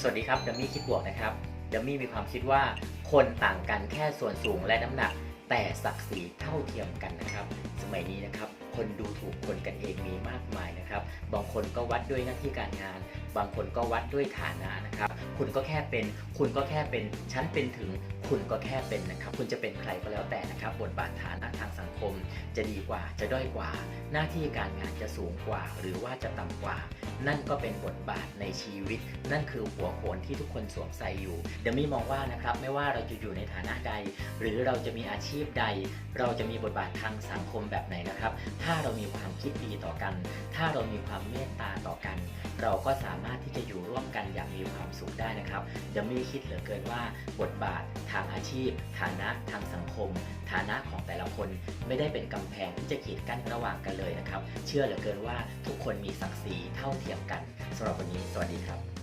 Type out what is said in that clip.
สวัสดีครับดัมมี่คิดบวกนะครับดัมมี่มีความคิดว่าคนต่างกันแค่ส่วนสูงและน้ำหนัก แต่ศักดิ์ศรีเท่าเทียมกันนะครับ สมัยนี้นะครับ คนดูถูกคนกันเองมีมากมายนะครับ บางคนก็วัดด้วยหน้าที่การงาน บางคนก็วัดด้วยฐานะนะครับ คุณก็แค่เป็น คุณก็แค่เป็น ฉันเป็นถึง คุณก็แค่เป็นนะครับ คุณจะเป็นใครก็แล้วแต่นะครับ บทบาทฐานะ จะดีกว่าจะด้อยกว่า หน้าที่การงานจะสูงกว่า หรือว่าจะต่ำกว่า นั่นก็เป็นบทบาทในชีวิต นั่นคือหัวโขนที่ทุกคนสวมใส่อยู่เดมี่มองว่านะครับไม่ว่าเราจะอยู่ในฐานะใด หรือเราจะมีอาชีพใด เราจะมีบทบาททางสังคมแบบไหนนะครับ ถ้าเรามีความคิดดีต่อกัน ถ้าเรามีความเมตตาต่อกัน เราก็สามารถที่จะอยู่ร่วมกันอย่างมีความสุขได้นะครับเดมี่คิดเหลือเกินว่า บทบาททางอาชีพ ฐานะทางสังคม ฐานะของแต่ละคนไม่ได้เป็นกำแพงที่จะขีดกั้นระหว่างกันเลยนะครับ เชื่อเหลือเกินว่าทุกคนมีศักดิ์ศรีเท่าเทียมกันสำหรับวันนี้ สวัสดีครับ